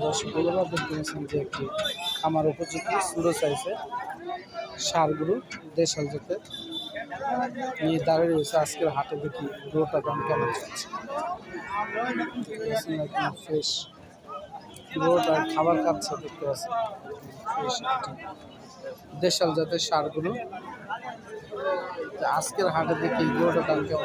দর্শক বন্ধুরা দেখতে পাচ্ছেন যে একটি খামার উপযোগী ছোটো সাইজে সারগুলো দেশাল জাতের। নিয়ে দাঁড়িয়ে রয়েছে আজকের হাটে দেখি গরুটার দাম কেমন চলছে। ফ্রেশ গরুটার খাবার খাচ্ছে দেখতে পাচ্ছি দেশাল জাতের সারগুলো আজকের হাটে দেখি গরুটার দাম কেমন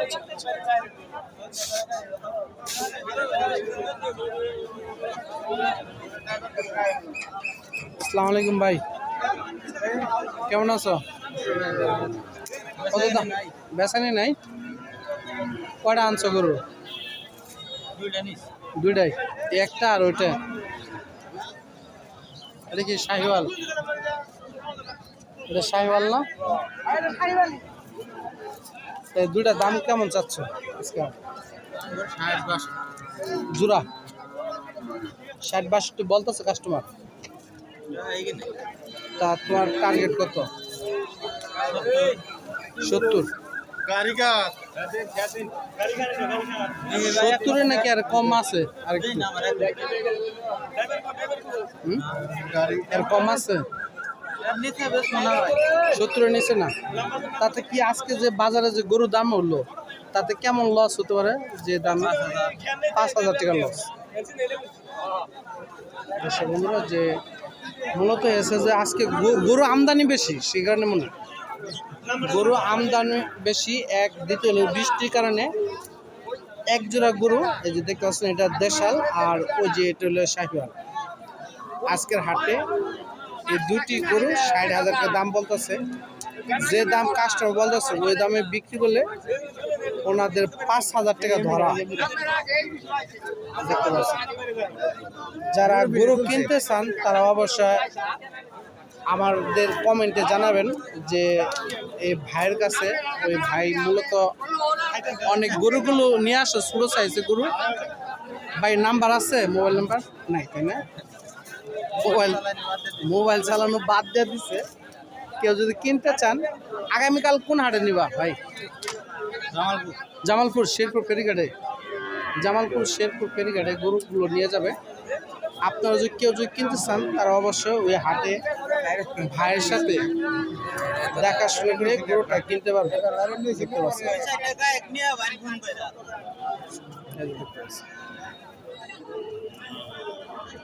আসসালামু আলাইকুম ভাই। কেমন আছো? কত দাম? বেসানি নাই কয়টা আনছো গরু? দুইটাই? একটা আর ওইটা। এটা কি শাহিওয়াল? এটা শাহিওয়াল না? এই দুইটা দাম কেমন চাচ্ছ আজকে? জোড়া। ষাট বাষট্টি বলতেছে কাস্টমার তা তোমার টার্গেট কত? সত্তর। সত্তরে নাকি আর কম আছে আর কম আছে? সত্তরে নিচে না। তাতে কি আজকে যে বাজারে যে গরুর দাম হলো, তাতে কেমন লস হতে পারে? যে দাম পাঁচ হাজার টাকা লস যে মূলত এসে যে আজকে গরু আমদানি বেশি, সেই কারণে মনে। গরু আমদানি বেশি, এক, দ্বিতীয় হলো বৃষ্টির কারণে এক জোড়া গরু, এই যে দেখতে পাচ্ছেন এটা দেশাল, আর ওই যে এটা হলো শাহিওয়াল। আজকের হাটে এই দুটি গরু ষাট হাজার টাকা দাম বলতেছে। যে দাম কাস্টমার বলতেছে, ওই দামে বিক্রি করলে ওনাদের পাঁচ হাজার টাকা ধরা। দেখতে পাচ্ছেন। যারা গরু কিনতে চান, তারা অবশ্যই আমাদের কমেন্টে জানাবেন যে এই ভাইয়ের কাছে, ওই ভাই মূলত অনেক গরুগুলো নিয়ে আসে, ছোটো সাইজের গরু। ভাই নাম্বার আছে মোবাইল নাম্বার নাই, তাই না? মোবাইল মোবাইল চালানো বাদ দিয়ে দিছে। কেউ যদি কিনতে চান আগামীকাল কোন হাটে নিবা ভাই? জামালপুর। শেরপুর ফেরিঘাটে। জামালপুর শেরপুর ফেরিঘাটে গরুগুলো নিয়ে যাবে। আপনারা যদি কেউ যদি কিনতে চান তারা অবশ্যই ওই হাটে ভাইয়ের সাথে দেখাশোনা করে গরুটা কিনতে পারবে। দেখতে পাচ্ছেন। দেখতে পাচ্ছেন।